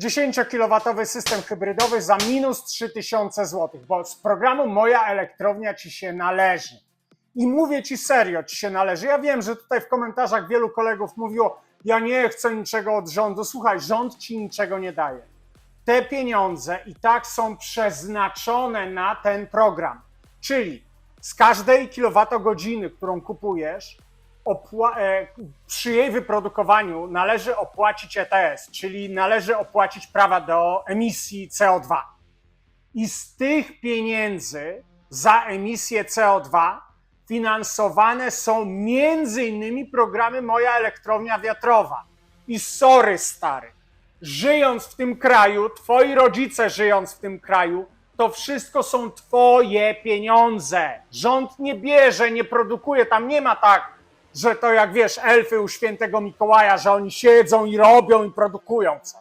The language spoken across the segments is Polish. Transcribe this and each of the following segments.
10-kilowatowy system hybrydowy za minus 3000 zł, bo z programu Moja Elektrownia ci się należy. I mówię ci serio, ci się należy. Ja wiem, że tutaj w komentarzach wielu kolegów mówiło, ja nie chcę niczego od rządu. Słuchaj, rząd ci niczego nie daje. Te pieniądze i tak są przeznaczone na ten program. Czyli z każdej kilowatogodziny, którą kupujesz, przy jej wyprodukowaniu należy opłacić ETS, czyli należy opłacić prawa do emisji CO2. I z tych pieniędzy za emisję CO2 finansowane są między innymi programy Moja Elektrownia Wiatrowa. I sorry stary, żyjąc w tym kraju, twoi rodzice żyjąc w tym kraju, to wszystko są twoje pieniądze. Rząd nie bierze, nie produkuje, tam nie ma tak, że to jak wiesz, elfy u świętego Mikołaja, że oni siedzą i robią i produkują coś.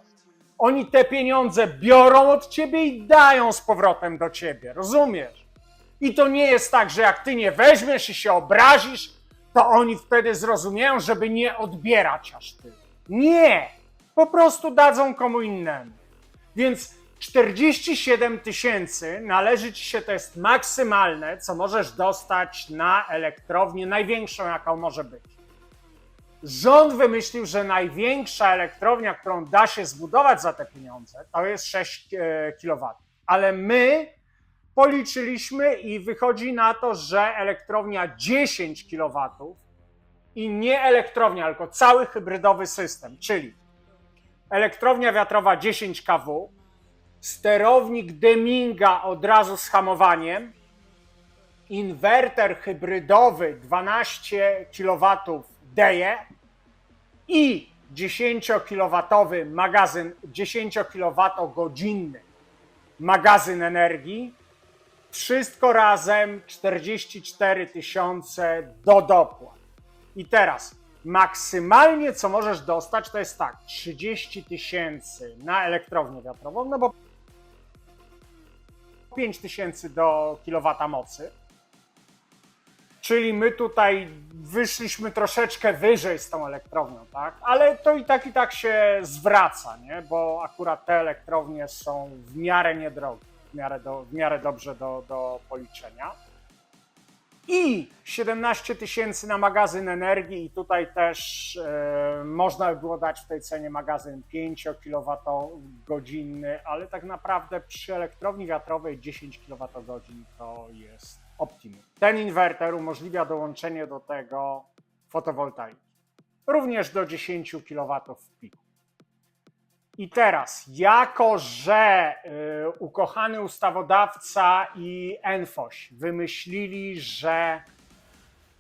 Oni te pieniądze biorą od ciebie i dają z powrotem do ciebie, rozumiesz? I to nie jest tak, że jak ty nie weźmiesz i się obrazisz, to oni wtedy zrozumieją, żeby nie odbierać aż tyle. Nie! Po prostu dadzą komu innemu. Więc 47 tysięcy należy ci się, to jest maksymalne, co możesz dostać na elektrownię, największą jaką może być. Rząd wymyślił, że największa elektrownia, którą da się zbudować za te pieniądze, to jest 6 kW. Ale my policzyliśmy i wychodzi na to, że elektrownia 10 kW i nie elektrownia, tylko cały hybrydowy system, czyli elektrownia wiatrowa 10 kW, sterownik Deminga od razu z hamowaniem, inwerter hybrydowy 12 kW DE i 10 kW magazyn 10 kWh magazyn energii. Wszystko razem 44 tysiące do dopłat. I teraz maksymalnie co możesz dostać to jest tak 30 tysięcy na elektrownię wiatrową, no bo 5 tysięcy do kilowata mocy. Czyli my tutaj wyszliśmy troszeczkę wyżej z tą elektrownią, tak? Ale to i tak i tak się zwraca, nie? Bo akurat te elektrownie są w miarę niedrogie, w miarę, do, w miarę dobrze do, do policzenia. I 17 tysięcy na magazyn energii, i tutaj też e, można by było dać w tej cenie magazyn 5 kWh, ale tak naprawdę przy elektrowni wiatrowej 10 kWh to jest optimum. Ten inwerter umożliwia dołączenie do tego fotowoltaiki, również do 10 kW w piku. I teraz, jako że y, ukochany ustawodawca i Enfoś wymyślili, że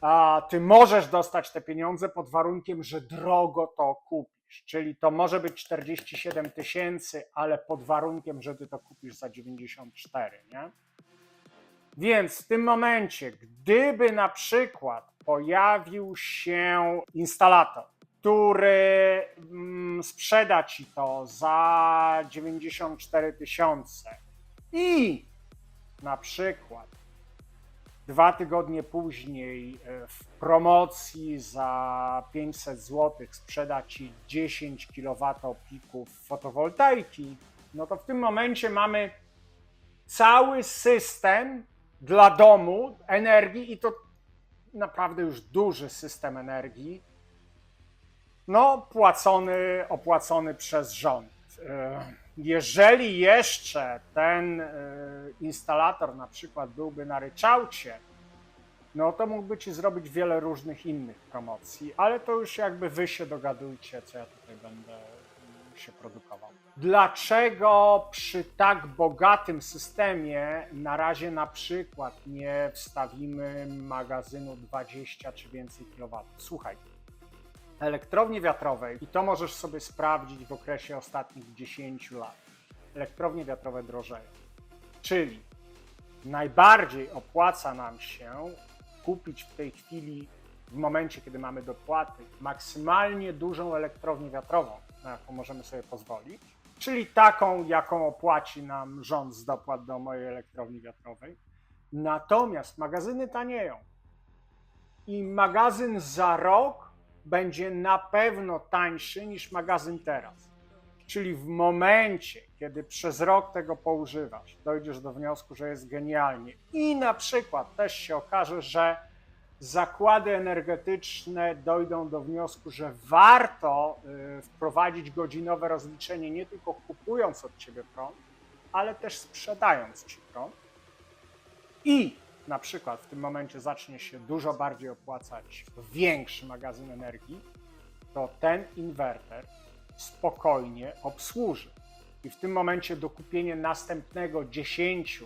a, ty możesz dostać te pieniądze pod warunkiem, że drogo to kupisz. Czyli to może być 47 tysięcy, ale pod warunkiem, że ty to kupisz za 94, nie? Więc w tym momencie, gdyby na przykład pojawił się instalator, który mm, sprzeda ci to za 94 tysiące. I na przykład dwa tygodnie później e, w promocji za 500 zł sprzeda ci 10 kWp fotowoltaiki, no to w tym momencie mamy cały system dla domu energii i to naprawdę już duży system energii, no płacony, opłacony przez rząd. E, Jeżeli jeszcze ten e, instalator na przykład byłby na ryczałcie, no to mógłby ci zrobić wiele różnych innych promocji, ale to już jakby wy się dogadujcie, co ja tutaj będę się produkował. Dlaczego przy tak bogatym systemie na razie na przykład nie wstawimy magazynu 20 czy więcej kW? Słuchaj, elektrowni wiatrowej, i to możesz sobie sprawdzić w okresie ostatnich 10 lat, elektrownie wiatrowe drożeją. Czyli najbardziej opłaca nam się kupić w tej chwili, w momencie, kiedy mamy dopłaty, maksymalnie dużą elektrownię wiatrową, na jaką możemy sobie pozwolić, czyli taką, jaką opłaci nam rząd z dopłat do mojej elektrowni wiatrowej. Natomiast magazyny tanieją i magazyn za rok będzie na pewno tańszy niż magazyn teraz. Czyli w momencie, kiedy przez rok tego poużywasz, dojdziesz do wniosku, że jest genialnie i na przykład też się okaże, że zakłady energetyczne dojdą do wniosku, że warto y, wprowadzić godzinowe rozliczenie nie tylko kupując od ciebie prąd, ale też sprzedając ci prąd. I na przykład w tym momencie zacznie się dużo bardziej opłacać większy magazyn energii, to ten inwerter spokojnie obsłuży. I w tym momencie dokupienie następnego 10,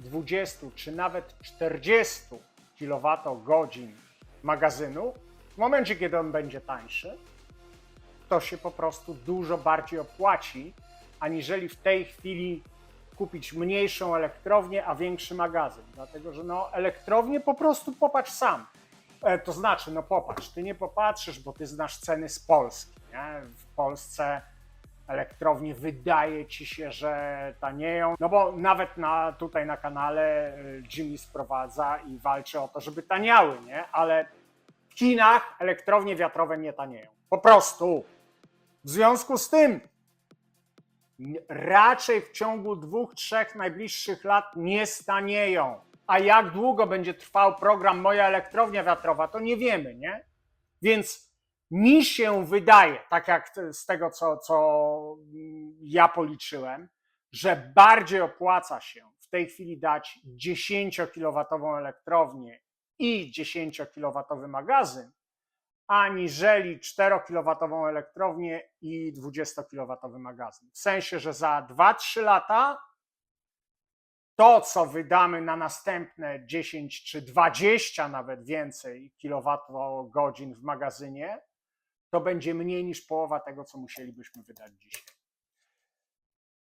20 czy nawet 40 kWh magazynu, w momencie kiedy on będzie tańszy, to się po prostu dużo bardziej opłaci, aniżeli w tej chwili kupić mniejszą elektrownię, a większy magazyn. Dlatego, że no, elektrownię po prostu popatrz sam. E, to znaczy, no popatrz, ty nie popatrzysz, bo ty znasz ceny z Polski. Nie? W Polsce elektrownie wydaje ci się, że tanieją. No bo nawet na, tutaj na kanale y, Jimmy sprowadza i walczy o to, żeby taniały, nie? Ale w Chinach elektrownie wiatrowe nie tanieją. Po prostu. W związku z tym raczej w ciągu dwóch, trzech najbliższych lat nie stanieją. A jak długo będzie trwał program Moja elektrownia wiatrowa, to nie wiemy, nie? Więc mi się wydaje, tak jak z tego, co, co mm, ja policzyłem, że bardziej opłaca się w tej chwili dać 10 kW elektrownię i 10 kW magazyn, aniżeli 4 kW elektrownię i 20 kW magazyn. W sensie, że za 2-3 lata to, co wydamy na następne 10 czy 20 nawet więcej kilowatogodzin w magazynie, to będzie mniej niż połowa tego, co musielibyśmy wydać dzisiaj.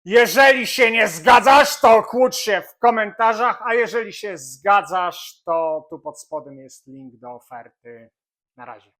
Jeżeli się nie zgadzasz, to kłóć się w komentarzach, a jeżeli się zgadzasz, to tu pod spodem jest link do oferty. Na razie.